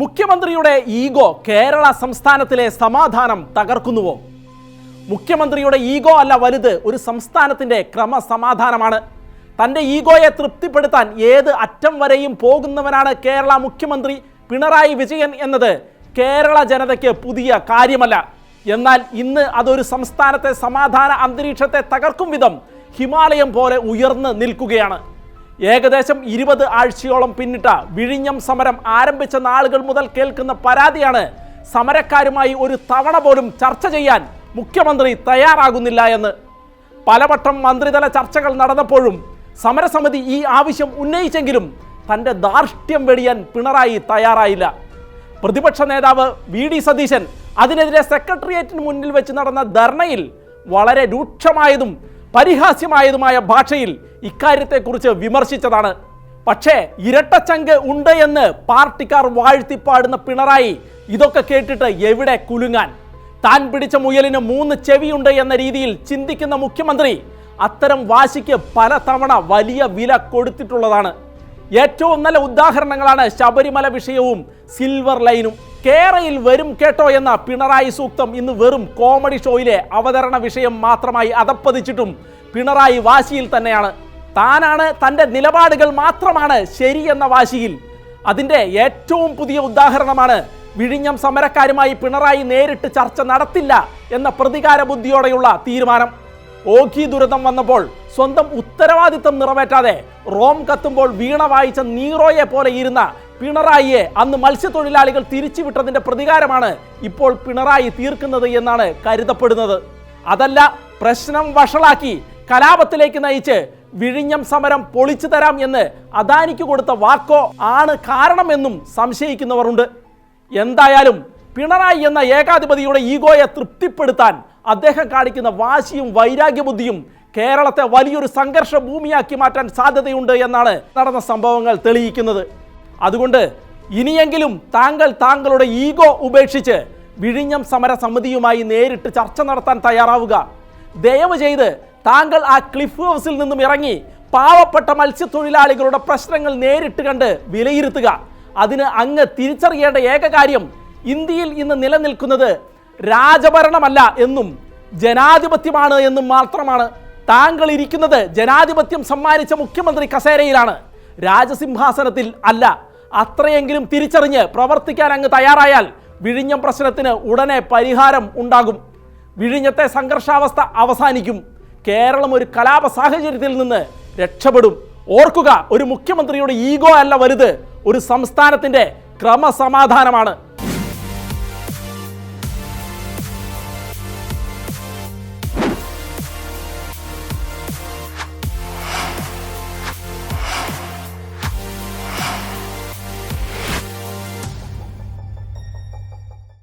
മുഖ്യമന്ത്രിയുടെ ഈഗോ കേരള സംസ്ഥാനത്തിലെ സമാധാനം തകർക്കുന്നുവോ? മുഖ്യമന്ത്രിയുടെ ഈഗോ അല്ല വലുത് ഒരു സംസ്ഥാനത്തിന്റെ ക്രമസമാധാനമാണ്. തന്റെ ഈഗോയെ തൃപ്തിപ്പെടുത്താൻ ഏത് അറ്റം വരെയും പോകുന്നവനാണ് കേരള മുഖ്യമന്ത്രി പിണറായി വിജയൻ എന്നത് കേരള ജനതയ്ക്ക് പുതിയ കാര്യമല്ല. എന്നാൽ ഇന്ന് അതൊരു സംസ്ഥാനത്തെ സമാധാന അന്തരീക്ഷത്തെ തകർക്കും വിധം ഹിമാലയം പോലെ ഉയർന്നു നിൽക്കുകയാണ്. ഏകദേശം ഇരുപത് ആഴ്ചയോളം പിന്നിട്ട വിഴിഞ്ഞം സമരം ആരംഭിച്ച നാളുകൾ മുതൽ കേൾക്കുന്ന പരാതിയാണ് സമരക്കാരുമായി ഒരു തവണ പോലും ചർച്ച ചെയ്യാൻ മുഖ്യമന്ത്രി തയ്യാറാകുന്നില്ല എന്ന്. പലവട്ടം മന്ത്രിതല ചർച്ചകൾ നടന്നപ്പോഴും സമരസമിതി ഈ ആവശ്യം ഉന്നയിച്ചെങ്കിലും തന്റെ ധാർഷ്ട്യം വെടിയാൻ പിണറായി തയ്യാറായില്ല. പ്രതിപക്ഷ നേതാവ് വി ഡി സതീശൻ അതിനെതിരെ സെക്രട്ടേറിയറ്റിന് മുന്നിൽ വെച്ച് നടന്ന ധർണയിൽ വളരെ രൂക്ഷമായതും പരിഹാസ്യമായതുമായ ഭാഷയിൽ ഇക്കാര്യത്തെക്കുറിച്ച് വിമർശിച്ചതാണ്. പക്ഷേ ഇരട്ടച്ചങ്ക് ഉണ്ട് എന്ന് പാർട്ടിക്കാർ വാഴ്ത്തിപ്പാടുന്ന പിണറായി ഇതൊക്കെ കേട്ടിട്ട് എവിടെ കുലുങ്ങാൻ? താൻ പിടിച്ച മുയലിന് മൂന്ന് ചെവിയുണ്ട് എന്ന രീതിയിൽ ചിന്തിക്കുന്ന മുഖ്യമന്ത്രി അത്തരം വാശിക്ക് പലതവണ വലിയ വില കൊടുത്തിട്ടുള്ളതാണ്. ഏറ്റവും നല്ല ഉദാഹരണങ്ങളാണ് ശബരിമല വിഷയവും സിൽവർ ലൈനും കേരയിൽ വരും കേട്ടോ എന്ന പിണറായി സൂക്തം ഇന്ന് വെറും കോമഡി ഷോയിലെ അവതരണ വിഷയം മാത്രമായി അതപ്പതിച്ചിട്ടും പിണറായി വാശിയിൽ തന്നെയാണ്. താനാണ് തന്റെ നിലപാടുകൾ മാത്രമാണ് ശരി എന്ന വാശിയിൽ. അതിന്റെ ഏറ്റവും പുതിയ ഉദാഹരണമാണ് വിഴിഞ്ഞം സമരക്കാരുമായി പിണറായി നേരിട്ട് ചർച്ച നടത്തില്ല എന്ന പ്രതികാര ബുദ്ധിയോടെയുള്ള തീരുമാനം. ഓഖി ദുരന്തം വന്നപ്പോൾ സ്വന്തം ഉത്തരവാദിത്തം നിറവേറ്റാതെ റോം കത്തുമ്പോൾ വീണ വായിച്ച നീറോയെ പോലെ ഇരുന്ന പിണറായിയെ അന്ന് മത്സ്യത്തൊഴിലാളികൾ തിരിച്ചുവിട്ടതിന്റെ പ്രതികാരമാണ് ഇപ്പോൾ പിണറായി തീർക്കുന്നത് എന്നാണ് കരുതപ്പെടുന്നത്. അതല്ല പ്രശ്നം വഷളാക്കി കലാപത്തിലേക്ക് നയിച്ച് വിഴിഞ്ഞം സമരം പൊളിച്ചു തരാം എന്ന് അദാനിക്ക് കൊടുത്ത വാക്കോ ആണ് കാരണമെന്നും സംശയിക്കുന്നവരുണ്ട്. എന്തായാലും പിണറായി എന്ന ഏകാധിപതിയുടെ ഈഗോയെ തൃപ്തിപ്പെടുത്താൻ അദ്ദേഹം കാണിക്കുന്ന വാശിയും വൈരാഗ്യബുദ്ധിയും കേരളത്തെ വലിയൊരു സംഘർഷ ഭൂമിയാക്കി മാറ്റാൻ സാധ്യതയുണ്ട് എന്നാണ് നടന്ന സംഭവങ്ങൾ തെളിയിക്കുന്നത്. അതുകൊണ്ട് ഇനിയെങ്കിലും താങ്കൾ താങ്കളുടെ ഈഗോ ഉപേക്ഷിച്ച് വിഴിഞ്ഞം സമര സമിതിയുമായി നേരിട്ട് ചർച്ച നടത്താൻ തയ്യാറാവുക. ദയവ് ചെയ്ത് താങ്കൾ ആ ക്ലിഫ് ഹൗസിൽ നിന്നും ഇറങ്ങി പാവപ്പെട്ട മത്സ്യത്തൊഴിലാളികളുടെ പ്രശ്നങ്ങൾ നേരിട്ട് കണ്ട് വിലയിരുത്തുക. അതിന് അങ്ങ് തിരിച്ചറിയേണ്ട ഏക കാര്യം ഇന്ത്യയിൽ ഇന്ന് നിലനിൽക്കുന്നത് രാജഭരണമല്ല എന്നും ജനാധിപത്യമാണ് എന്നും മാത്രമാണ്. താങ്കൾ ഇരിക്കുന്നത് ജനാധിപത്യം സമ്മാനിച്ച മുഖ്യമന്ത്രി കസേരയിലാണ്. രാജസിംഹാസനത്തിൽ അല്ല. അത്രയെങ്കിലും തിരിച്ചറിഞ്ഞ് പ്രവർത്തിക്കാൻ അങ്ങ് തയ്യാറായാൽ വിഴിഞ്ഞം പ്രശ്നത്തിന് ഉടനെ പരിഹാരം ഉണ്ടാകും. വിഴിഞ്ഞത്തെ സംഘർഷാവസ്ഥ അവസാനിക്കും. കേരളം ഒരു കലാപ സാഹചര്യത്തിൽ നിന്ന് രക്ഷപ്പെടും. ഓർക്കുക ഒരു മുഖ്യമന്ത്രിയുടെ ഈഗോ അല്ല വലുത്. ഒരു സംസ്ഥാനത്തിന്റെ ക്രമസമാധാനമാണ്.